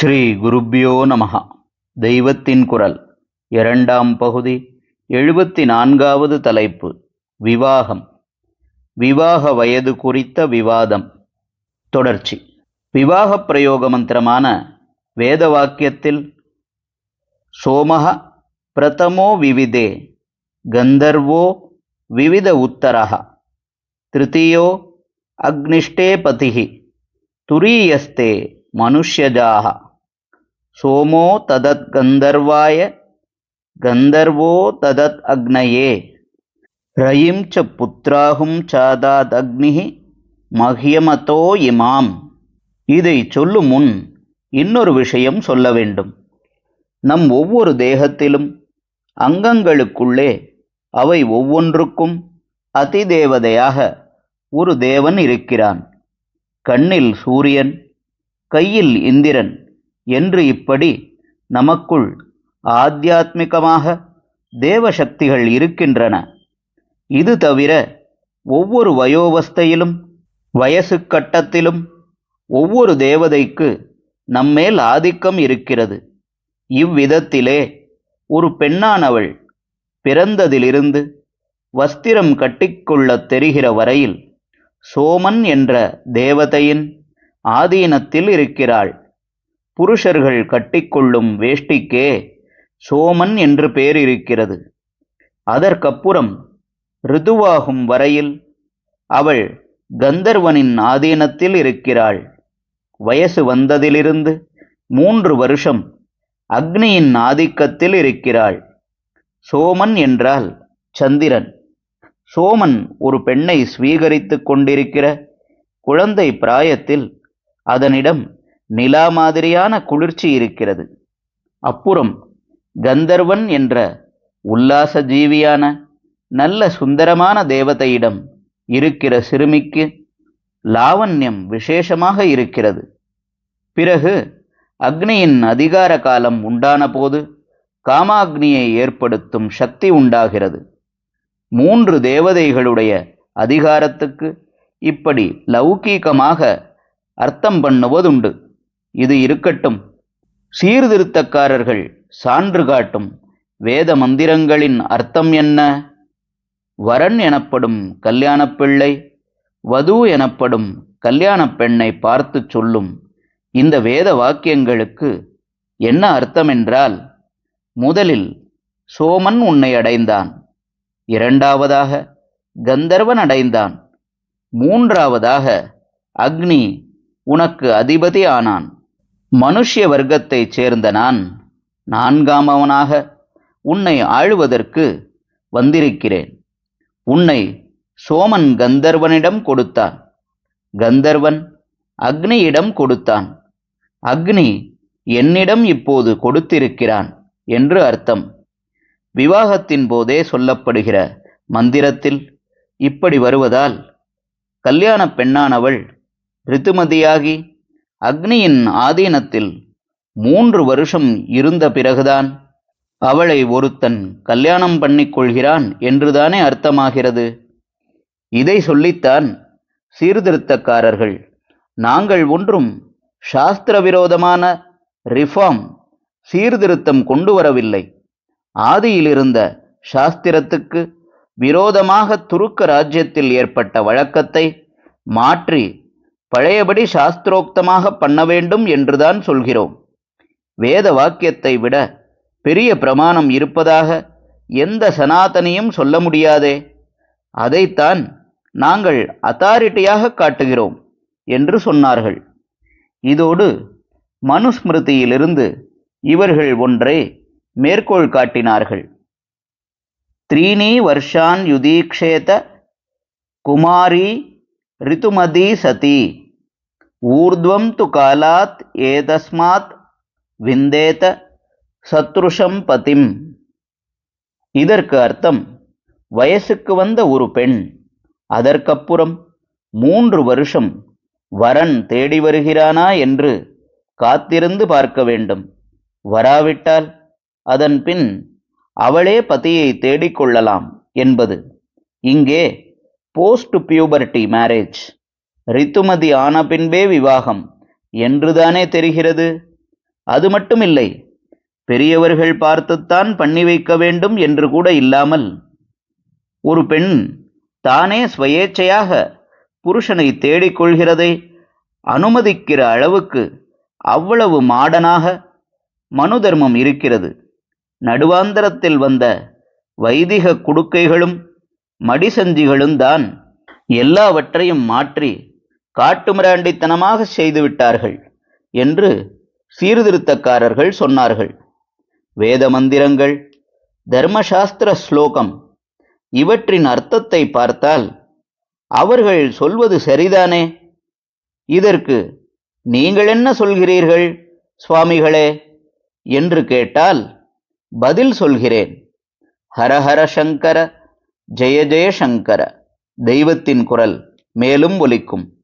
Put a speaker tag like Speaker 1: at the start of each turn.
Speaker 1: ஸ்ரீ குருப்பியோ நமஹ. தெய்வத்தின் குரல். இரண்டாம் பகுதி. எழுபத்தி நான்காவது தலைப்பு. விவாகம். விவாக வயது குறித்த விவாதம். தொடர்ச்சி. விவாக பிரயோக மந்திரமான வேத வாக்கியத்தில் சோமக பிரதமோ விவிதே கந்தர்வோ விவித உத்தரக திருத்தீயோ அக்னிஷ்டே பதிகி துரியஸ்தே மனுஷ்யஜாக சோமோ ததத் கந்தர்வாய கந்தர்வோ ததத் அக்னயே. ரயிம் ச புத்ராகும் சாதாத் அக்னிஹி மஹ்யமதோ இமாம். இதை சொல்லும் முன் இன்னொரு விஷயம் சொல்ல வேண்டும். நம் ஒவ்வொரு தேகத்திலும் அங்கங்களுக்குள்ளே அவை ஒவ்வொன்றுக்கும் அதிதேவதையாக ஒரு தேவன் இருக்கிறான். கண்ணில் சூரியன் கையில் இந்திரன் என்று இப்படி நமக்குள் ஆத்தியாத்மிகமாக தேவசக்திகள் இருக்கின்றன. இது தவிர ஒவ்வொரு வயோவஸ்தையிலும் வயசு கட்டத்திலும் ஒவ்வொரு தேவதைக்கு நம்மேல் ஆதிக்கம் இருக்கிறது. இவ்விதத்திலே ஒரு பெண்ணானவள் பிறந்ததிலிருந்து வஸ்திரம் கட்டிக்கொள்ளத் தெரிகிற வரையில் சோமன் என்ற தேவதையின் ஆதீனத்தில் இருக்கிறாள். புருஷர்கள் கட்டிக்கொள்ளும் வேஷ்டிக்கே சோமன் என்று பேர் இருக்கிறது அதற்கப்புறம் ரிதுவாகும் வரையில் அவள் கந்தர்வனின் ஆதீனத்தில் இருக்கிறாள். வயசு வந்ததிலிருந்து மூன்று வருஷம் அக்னியின் ஆதிக்கத்தில் இருக்கிறாள். சோமன் என்றால் சந்திரன். சோமன் ஒரு பெண்ணை ஸ்வீகரித்து கொண்டிருக்கிற குழந்தை பிராயத்தில் அதனிடம் நிலா மாதிரியான குளிர்ச்சி இருக்கிறது. அப்புறம் கந்தர்வன் என்ற உல்லாச ஜீவியான நல்ல சுந்தரமான தேவதையிடம் இருக்கிற சிறுமிக்கு லாவண்யம் விசேஷமாக இருக்கிறது. பிறகு அக்னியின் அதிகார காலம் உண்டான போது காமாக்னியை ஏற்படுத்தும் சக்தி உண்டாகிறது. மூன்று தேவதைகளுடைய அதிகாரத்துக்கு இப்படி லௌகீகமாக அர்த்தம் பண்ணுவதுண்டு. இது இருக்கட்டும். சீர்திருத்தக்காரர்கள் சான்று காட்டும். வேத மந்திரங்களின் அர்த்தம் என்ன? வரன் எனப்படும் கல்யாணப்பிள்ளை வது எனப்படும் கல்யாணப் பெண்ணை பார்த்து சொல்லும். இந்த வேத வாக்கியங்களுக்கு என்ன அர்த்தம் என்றால் முதலில் சோமன் உன்னை அடைந்தான். இரண்டாவதாக கந்தர்வன் அடைந்தான். மூன்றாவதாக அக்னி உனக்கு அதிபதி ஆனான். மனுஷ்ய வர்க்கத்தைச் சேர்ந்த நான் நான்காமவனாக உன்னை ஆளுவதற்கு வந்திருக்கிறேன். உன்னை சோமன் கந்தர்வனிடம் கொடுத்தான். கந்தர்வன் அக்னியிடம் கொடுத்தான். அக்னி என்னிடம் இப்போது கொடுத்திருக்கிறான் என்று அர்த்தம். விவாகத்தின் போதே சொல்லப்படுகிற மந்திரத்தில் இப்படி வருவதால் கல்யாண பெண்ணானவள் ரித்துமதியாகி அக்னியின் ஆதீனத்தில் மூன்று வருஷம் இருந்த பிறகுதான் அவளை ஒருத்தன் கல்யாணம் பண்ணிக் கொள்கிறான் என்றுதானே அர்த்தமாகிறது? இதை சொல்லித்தான் சீர்திருத்தக்காரர்கள். நாங்கள் ஒன்றும் சாஸ்திர விரோதமான ரிஃபார்ம் சீர்திருத்தம் கொண்டு வரவில்லை ஆதியிலிருந்த சாஸ்திரத்துக்கு விரோதமாக துருக்க ராஜ்யத்தில் ஏற்பட்ட வழக்கத்தை மாற்றி பழையபடி சாஸ்திரோக்தமாக பண்ண வேண்டும் என்றுதான் சொல்கிறோம். வேத வாக்கியத்தை விட பெரிய பிரமாணம் இருப்பதாக எந்த சனாதனியும் சொல்ல முடியாதே. அதைத்தான் நாங்கள் அத்தாரிட்டியாக காட்டுகிறோம் என்று சொன்னார்கள். இதோடு மனுஸ்மிருதியிலிருந்து இவர்கள் ஒன்றை மேற்கோள் காட்டினார்கள். த்ரீணி வருஷான் யுதீக்ஷேத குமாரி ரிதுமதி சதி. ஊர்துவம் து காலாத் ஏதஸ்மாத் விந்தேத சத்ருஷம் பதிம். இதற்கு அர்த்தம் வயசுக்கு வந்த ஒரு பெண் அதற்கப்புறம் மூன்று வருஷம் வரன் தேடி வருகிறானா என்று காத்திருந்து பார்க்க வேண்டும். வராவிட்டால் அதன் பின் அவளே பதியை தேடிக்கொள்ளலாம் என்பது. இங்கே போஸ்ட் பியூபர்டி மேரேஜ். ரித்துமதி ஆன பின்பே விவாகம். என்றுதானே தெரிகிறது? அது மட்டுமில்லை. பெரியவர்கள் பார்த்துத்தான் பண்ணி வைக்க வேண்டும் என்று கூட இல்லாமல். ஒரு பெண் தானே ஸ்வயேச்சையாக புருஷனை தேடிக்கொள்கிறதை அனுமதிக்கிற அளவுக்கு அவ்வளவு மாடனாக மனு தர்மம் இருக்கிறது. நடுவாந்தரத்தில் வந்த வைதிக குடுக்கைகளும் மடிசந்திகளும் தான் எல்லாவற்றையும் மாற்றி காட்டுமிராண்டித்தனமாக செய்துவிட்டார்கள் என்று சீர்திருத்தக்காரர்கள் சொன்னார்கள். வேத மந்திரங்கள் தர்மசாஸ்திர ஸ்லோகம் இவற்றின் அர்த்தத்தை பார்த்தால் அவர்கள் சொல்வது சரிதானே? இதற்கு நீங்கள் என்ன சொல்கிறீர்கள் சுவாமிகளே? என்று கேட்டால் பதில் சொல்கிறேன். ஹரஹர சங்கர ஜெய ஜெயசங்கர தெய்வத்தின் குரல் மேலும் ஒலிக்கும்.